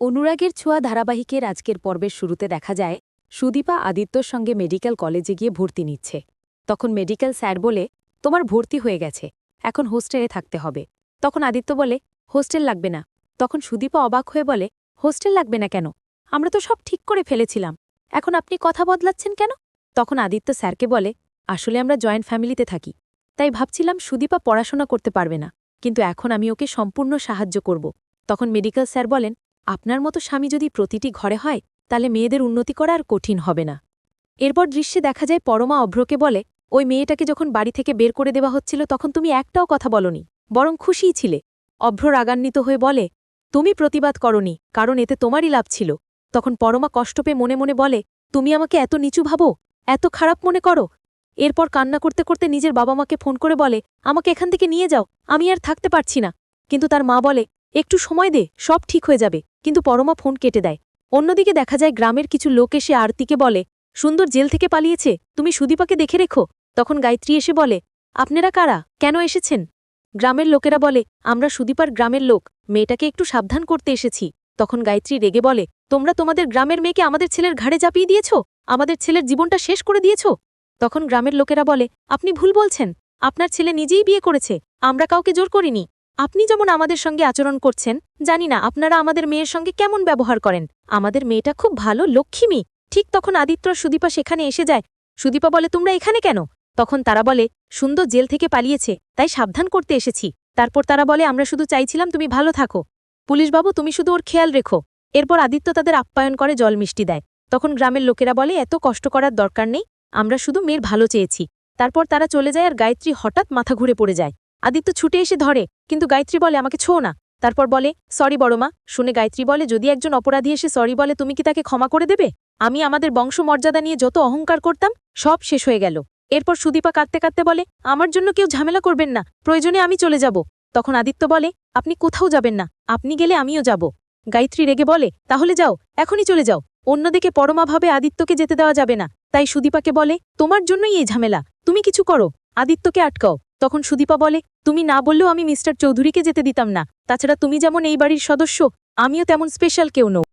অনুরাগের ছোঁয়া ধারাবাহিকের আজকের পর্বের শুরুতে দেখা যায়, সুদীপা আদিত্যর সঙ্গে মেডিকেল কলেজে গিয়ে ভর্তি নিচ্ছে। তখন মেডিকেল স্যার বলে, তোমার ভর্তি হয়ে গেছে, এখন হোস্টেলে থাকতে হবে। তখন আদিত্য বলে, হোস্টেল লাগবে না। তখন সুদীপা অবাক হয়ে বলে, হোস্টেল লাগবে না কেন? আমরা তো সব ঠিক করে ফেলেছিলাম। এখন আপনি কথা বদলাচ্ছেন কেন? তখন আদিত্য স্যারকে বলে, আসলে আমরা জয়েন্ট ফ্যামিলিতে থাকি। তাই ভাবছিলাম সুদীপা পড়াশোনা করতে পারবে না, কিন্তু এখন আমি ওকে সম্পূর্ণ সাহায্য করব। তখন মেডিকেল স্যার বলেন আপনার মতো স্বামী যদি প্রতিটি ঘরে হয়, তাহলে মেয়েদের উন্নতি করা আর কঠিন হবে না। এরপর দৃশ্যে দেখা যায় পরমা অভ্রকে বলে, ওই মেয়েটাকে যখন বাড়ি থেকে বের করে দেওয়া হচ্ছিল, তখন তুমি একটাও কথা বলনি, বরং খুশিই ছিলে। অভ্র রাগান্বিত হয়ে বলে, তুমি প্রতিবাদ করনি, কারণ এতে তোমারই লাভ ছিল। তখন পরমা কষ্ট পেয়ে মনে মনে বলে, তুমি আমাকে এত নিচু ভাবো, এত খারাপ মনে করো? এরপর কান্না করতে করতে নিজের বাবা মাকে ফোন করে বলে, আমাকে এখান থেকে নিয়ে যাও, আমি আর থাকতে পারছি না। কিন্তু তার মা বলে, একটু সময় দে, সব ঠিক হয়ে যাবে। কিন্তু পরমা ফোন কেটে দেয়। অন্যদিকে দেখা যায় গ্রামের কিছু লোক এসে আরতিকে বলে, সুন্দর জেল থেকে পালিয়েছে, তুমি সুদীপাকে দেখে রেখো। তখন গায়ত্রী এসে বলে, আপনারা কারা? কেন এসেছেন? গ্রামের লোকেরা বলে, আমরা সুদীপার গ্রামের লোক, মেয়েটাকে একটু সাবধান করতে এসেছি। তখন গায়ত্রী রেগে বলে, তোমরা তোমাদের গ্রামের মেয়েকে আমাদের ছেলের ঘাড়ে চাপিয়ে দিয়েছ? আমাদের ছেলের জীবনটা শেষ করে দিয়েছ? তখন গ্রামের লোকেরা বলে, আপনি ভুল বলছেন। আপনার ছেলে নিজেই বিয়ে করেছে। আমরা কাউকে জোর করিনি। আপনি যেমন আমাদের সঙ্গে আচরণ করছেন, জানি না আপনারা আমাদের মেয়ের সঙ্গে কেমন ব্যবহার করেন। আমাদের মেয়েটা খুব ভালো লক্ষ্মী ঠিক তখন আদিত্য সুদীপা সেখানে এসে যায়। সুদীপা বলে, তোমরা এখানে কেন? তখন তারা বলে, সুন্দর জেল থেকে পালিয়েছে, তাই সাবধান করতে এসেছি। তারপর তারা বলে, আমরা শুধু চাইছিলাম তুমি ভালো থাকো। পুলিশবাবু, তুমি শুধু ওর খেয়াল রেখো। এরপর আদিত্য তাদের আপ্যায়ন করে জল মিষ্টি দেয়। তখন গ্রামের লোকেরা বলে, এত কষ্ট করার দরকার নেই, আমরা শুধু মেয়ের ভালো চেয়েছি। তারপর তারা চলে যায় আর গায়ত্রী হঠাৎ মাথা ঘুরে পড়ে যায়। আদিত্য ছুটে এসে ধরে, কিন্তু গায়ত্রী বলে, আমাকে ছো না। তারপর বলে, সরি বড়মা। শুনে গায়ত্রী বলে, যদি একজন অপরাধী এসে সরি বলে, তুমি কি তাকে ক্ষমা করে দেবে? আমি আমাদের বংশমর্যাদা নিয়ে যত অহংকার করতাম, সব শেষ হয়ে গেল। এরপর সুদীপা কাঁদতে কাঁদতে বলে, আমার জন্য কেউ ঝামেলা করবেন না, প্রয়োজনে আমি চলে যাব। তখন আদিত্য বলে, আপনি কোথাও যাবেন না, আপনি গেলে আমিও যাব। গায়ত্রী রেগে বলে, তাহলে যাও, এখনই চলে যাও। অন্যদিকে পরমাভাবে আদিত্যকে যেতে দেওয়া যাবে না। তাই সুদীপাকে বলে, তোমার জন্যই এই ঝামেলা। তুমি কিছু করো, আদিত্যকে আটকাও। তখন সুদীপা বলে, তুমি না বললেও আমি মিস্টার চৌধুরীকে যেতে দিতাম না। তাছাড়া তুমি যেমন এই বাড়ির সদস্য, আমিও তেমন স্পেশাল কেউ নও।